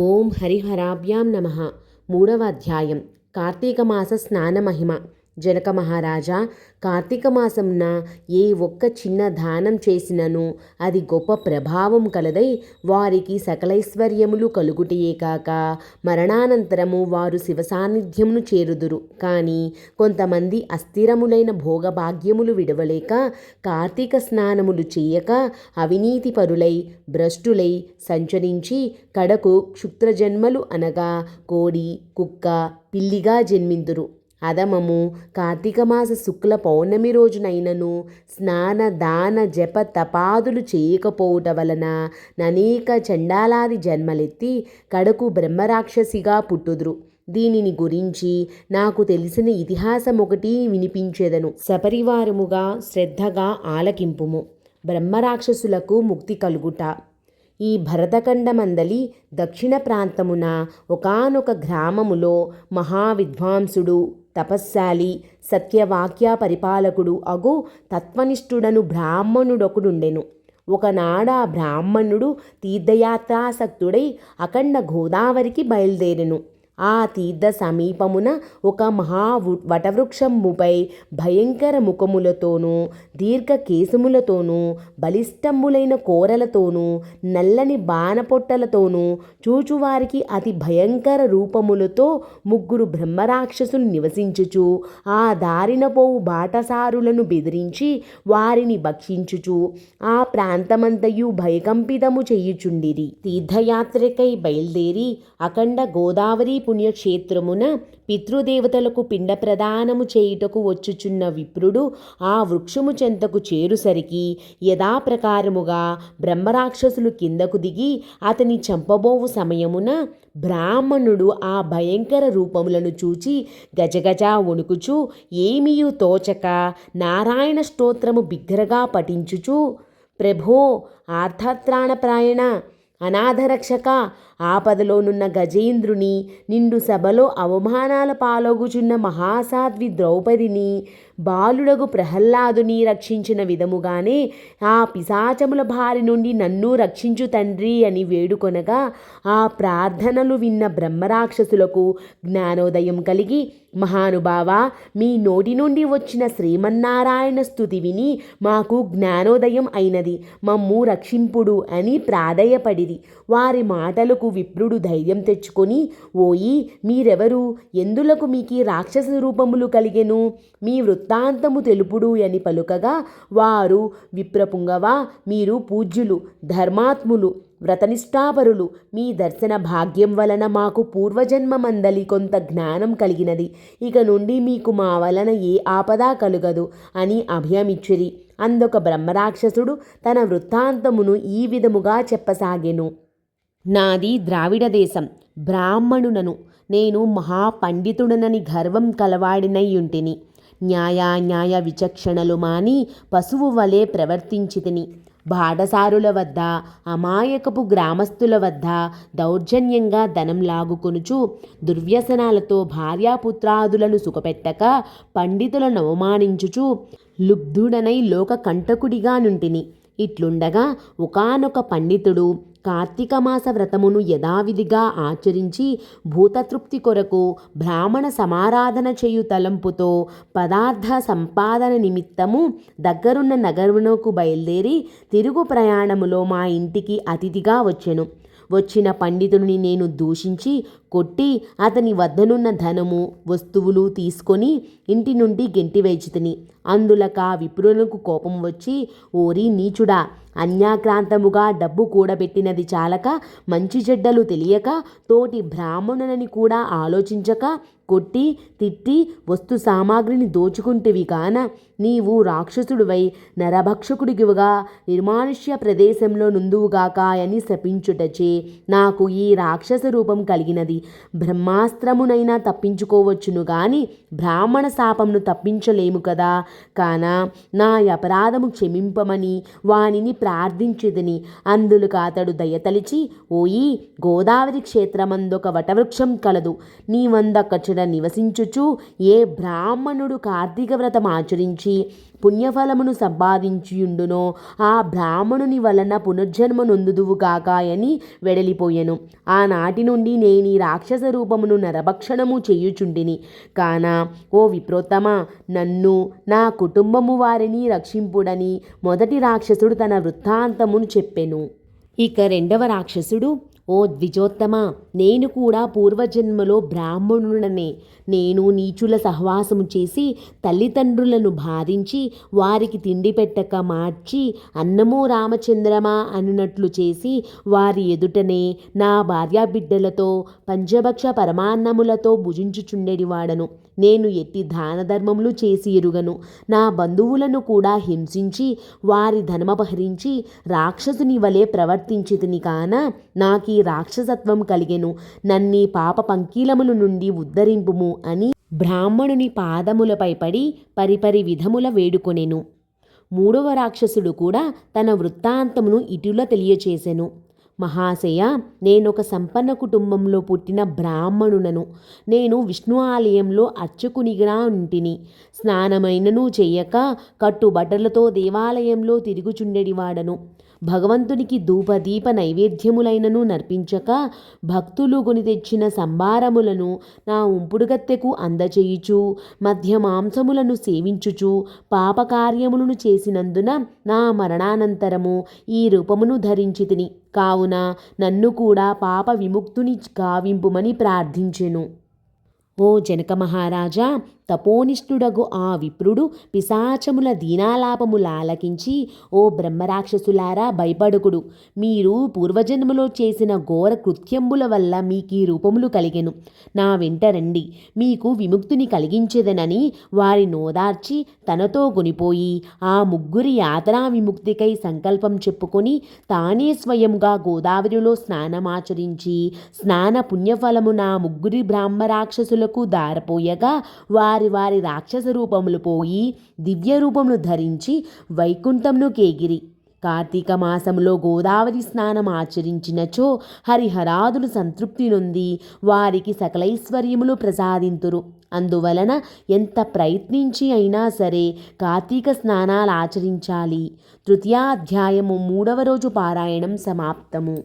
ఓం హరిహరాభ్యాం నమ. మూడవ అధ్యాయం. కార్తీక మాస స్నాన మహిమ. జనక మహారాజా కార్తీక మాసంన ఏ ఒక్క చిన్న దానం చేసినను అది గొప్ప ప్రభావం కలదై వారికి సకలైశ్వర్యములు కలుగుటయే కాక మరణానంతరము వారు శివ సాన్నిధ్యమును చేరుదురు. కానీ కొంతమంది అస్థిరములైన భోగభాగ్యములు విడవలేక కార్తీక స్నానములు చేయక అవినీతి పరులై భ్రష్టులై సంచరించి కడకు క్షుత్రజన్మలు అనగా కోడి కుక్క పిల్లిగా జన్మిందురు. అదమము. కార్తీక మాస శుక్ల పౌర్ణమి రోజునైనను స్నాన దాన జప తపాదులు చేయకపోవుట వలన ననేక చండాలాది జన్మలెత్తి కడకు బ్రహ్మరాక్షసిగా పుట్టుదురు. దీనిని గురించి నాకు తెలిసిన ఇతిహాసం ఒకటి వినిపించేదను. సపరివారముగా శ్రద్ధగా ఆలకింపుము. బ్రహ్మరాక్షసులకు ముక్తి కలుగుట. ఈ భరతఖండమందలి దక్షిణ ప్రాంతమున ఒకానొక గ్రామములో మహావిద్వాంసుడు తపస్శాలి సత్యవాక్య పరిపాలకుడు అగు తత్వనిష్ఠుడను బ్రాహ్మణుడొకడుండెను. ఒకనాడ బ్రాహ్మణుడు తీర్థయాత్రాసక్తుడై అఖండ గోదావరికి బయలుదేరెను. ఆ తీర్థ సమీపమున ఒక మహా వటవృక్షముపై భయంకర ముఖములతోనూ దీర్ఘ కేశములతోనూ బలిష్టములైన కోరలతోనూ నల్లని బాణపొట్టలతోనూ చూచువారికి అతి భయంకర రూపములతో ముగ్గురు బ్రహ్మరాక్షసులు నివసించుచు ఆ దారిన పోవు బాటసారులను బెదిరించి వారిని భక్షించుచు ఆ ప్రాంతమంతయు భయకంపితము చేయుచుండిరి. తీర్థయాత్రకై బయలుదేరి అఖండ గోదావరి పుణ్యక్షేత్రమున పితృదేవతలకు పిండ ప్రదానము చేయుటకు వచ్చుచున్న విప్రుడు ఆ వృక్షము చెంతకు చేరుసరికి యథాప్రకారముగా బ్రహ్మరాక్షసులు కిందకు దిగి అతని చంపబోవు సమయమున బ్రాహ్మణుడు ఆ భయంకర రూపములను చూచి గజగజ వణుకుచు ఏమీయు తోచక నారాయణ స్తోత్రము బిగ్గరగా పఠించుచు ప్రభో ఆర్థత్రాణప్రాయణ అనాథరక్షక ఆపదలోనున్న గజేంద్రుని నిండు సభలో అవమానాల పాలగుచున్న మహాసాధ్వి ద్రౌపదిని బాలుడగు ప్రహ్లాదుని రక్షించిన విధముగానే ఆ పిశాచముల బారి నుండి నన్ను రక్షించు తండ్రి అని వేడుకొనగా ఆ ప్రార్థనలు విన్న బ్రహ్మరాక్షసులకు జ్ఞానోదయం కలిగి మహానుభావ మీ నోటి నుండి వచ్చిన శ్రీమన్నారాయణ స్థుతి విని మాకు జ్ఞానోదయం అయినది. మమ్ము రక్షింపుడు అని ప్రాధేయపడిది వారి మాటలకు విప్రుడు ధైర్యం తెచ్చుకొని ఓయి మీరెవరు? ఎందులకు మీకు రాక్షస రూపములు కలిగెను? మీ వృత్తి వృత్తాంతము తెలుపుడు అని పలుకగా వారు విప్రపుంగవ మీరు పూజ్యులు ధర్మాత్ములు వ్రతనిష్టాపరులు మీ దర్శన భాగ్యం వలన మాకు పూర్వజన్మమందలి కొంత జ్ఞానం కలిగినది. ఇక నుండి మీకు మా వలన ఏ ఆపదా కలుగదు అని అభయమిచ్చిరి. అందొక బ్రహ్మరాక్షసుడు తన వృత్తాంతమును ఈ విధముగా చెప్పసాగెను. నాది ద్రావిడ దేశం బ్రాహ్మణునను నేను మహాపండితుడనని గర్వం కలవాడినయ్యుంటిని న్యాయ న్యాయ విచక్షణలు మాని పశువు వలె ప్రవర్తించితిని. బాటసారుల వద్ద అమాయకపు గ్రామస్తుల వద్ద దౌర్జన్యంగా ధనం లాగుకొనుచు దుర్వ్యసనాలతో భార్యాపుత్రాదులను సుఖపెట్టక పండితులను అవమానించుచు లుబ్ధుడనై లోక కంటకుడిగా నుంటిని. ఇట్లుండగా ఒకనొక పండితుడు కార్తీక మాస వ్రతమును యథావిధిగా ఆచరించి భూతతృప్తి కొరకు బ్రాహ్మణ సమారాధన చేయు తలంపుతో పదార్థ సంపాదన నిమిత్తము దగ్గరున్న నగరునకు బయలుదేరి తిరుగు ప్రయాణములో మా ఇంటికి అతిథిగా వచ్చెను. వచ్చిన పండితుడిని నేను దూషించి కొట్టి అతని వద్దనున్న ధనము వస్తువులు తీసుకొని ఇంటి నుండి గెంటివేచితిని. అందులక విప్రులకు కోపం వచ్చి ఓరి నీచుడా అన్యాక్రాంతముగా డబ్బు కూడబెట్టినది చాలక మంచి చెడ్డలు తెలియక తోటి బ్రాహ్మణునని కూడా ఆలోచించక కొట్టి తిట్టి వస్తు సామాగ్రిని దోచుకుంటేవి కాన నీవు రాక్షసుడివై నరభక్షకుడిగివుగా నిర్మానుష్య ప్రదేశంలో నుందువుగాక అని శపించుటచే నాకు ఈ రాక్షస రూపం కలిగినది. బ్రహ్మాస్త్రమునైనా తప్పించుకోవచ్చును గాని బ్రాహ్మణ శాపంను తప్పించలేము కదా. కాన నా అపరాధము క్షమింపమని వానిని ప్రార్థించుదని. అందులకు అతడు దయతలిచి ఓయి గోదావరి క్షేత్రమందొక వటవృక్షం కలదు. నీ వందక్కచుడ నివసించుచు ఏ బ్రాహ్మణుడు కార్తీక వ్రతం ఆచరించి పుణ్యఫలమును సంపాదించియుండునో ఆ బ్రాహ్మణుని వలన పునర్జన్మ నొందుదువు కాకాయని వెడలిపోయెను. ఆనాటి నుండి నేను ఈ రాక్షస రూపమును నరభక్షణము చేయుచుండిని. కాన ఓ విప్రోత్తమ నన్ను నా కుటుంబము వారిని రక్షింపుడని మొదటి రాక్షసుడు తన వృత్తాంతమును చెప్పెను. ఇక రెండవ రాక్షసుడు ఓ ద్విజోత్తమ నేను కూడా పూర్వజన్మలో బ్రాహ్మణుడనే నేను నీచుల సహవాసము చేసి తల్లిదండ్రులను బాధించి వారికి తిండి పెట్టక మార్చి అన్నమో రామచంద్రమా అనినట్లు చేసి వారి ఎదుటనే నా భార్యాబిడ్డలతో పంచభక్ష పరమాన్నములతో భుజించుచుండెడివాడను నేను ఎట్టి దాన ధర్మములు చేసి ఎరుగను. నా బంధువులను కూడా హింసించి వారి ధనమపహరించి రాక్షసుని వలె ప్రవర్తించితిని కాన నాకీ రాక్షసత్వం కలిగెను. నన్ని పాప పంకీలముల నుండి ఉద్ధరింపుము అని బ్రాహ్మణుని పాదములపై పడి పరిపరి విధముల వేడుకొనెను. మూడవ రాక్షసుడు కూడా తన వృత్తాంతమును ఇటుల తెలియచేసెను. మహాశయ నేనొక సంపన్న కుటుంబంలో పుట్టిన బ్రాహ్మణునను. నేను విష్ణు ఆలయంలో అర్చకునిగా ఉంటిని. స్నానమైనను చేయక కట్టుబట్టలతో దేవాలయంలో తిరుగుచుండెడివాడను. భగవంతునికి ధూపదీప నైవేద్యములైనను నర్పించక భక్తులు కొని తెచ్చిన సంభారములను నా ఉంపుడుగత్తెకు అందచేయుచు మధ్య మాంసములను సేవించుచు పాపకార్యములను చేసినందున నా మరణానంతరము ఈ రూపమును ధరించి తిని కావున నన్ను కూడా పాప విముక్తుని గావింపుమని ప్రార్థించెను. ఓ జనక మహారాజా తపోనిష్ఠుడగు ఆ విప్రుడు పిశాచముల దీనాలాపములాలకించి ఓ బ్రహ్మరాక్షసులారా భయపడుకుడు. మీరు పూర్వజన్మలో చేసిన ఘోర కృత్యంబుల వల్ల మీకు ఈ రూపములు కలిగెను. నా వెంట రండి. మీకు విముక్తిని కలిగించేదనని వారి నోదార్చి తనతో కొనిపోయి ఆ ముగ్గురి యాతనా విముక్తికై సంకల్పం చెప్పుకొని తానే స్వయంగా గోదావరిలో స్నానమాచరించి స్నాన పుణ్యఫలము నా ముగ్గురి బ్రాహ్మరాక్షసులకు దారపోయగా వారి వారి వారి రాక్షస రూపములు పోయి దివ్య రూపములు ధరించి వైకుంఠంను కేగిరి. కార్తీక మాసములో గోదావరి స్నానం ఆచరించినచో హరిహరాదులు సంతృప్తి నొంది వారికి సకలైశ్వర్యములు ప్రసాదింతురు. అందువలన ఎంత ప్రయత్నించి అయినా సరే కార్తీక స్నానాలు ఆచరించాలి. తృతీయాధ్యాయము మూడవ రోజు పారాయణం సమాప్తము.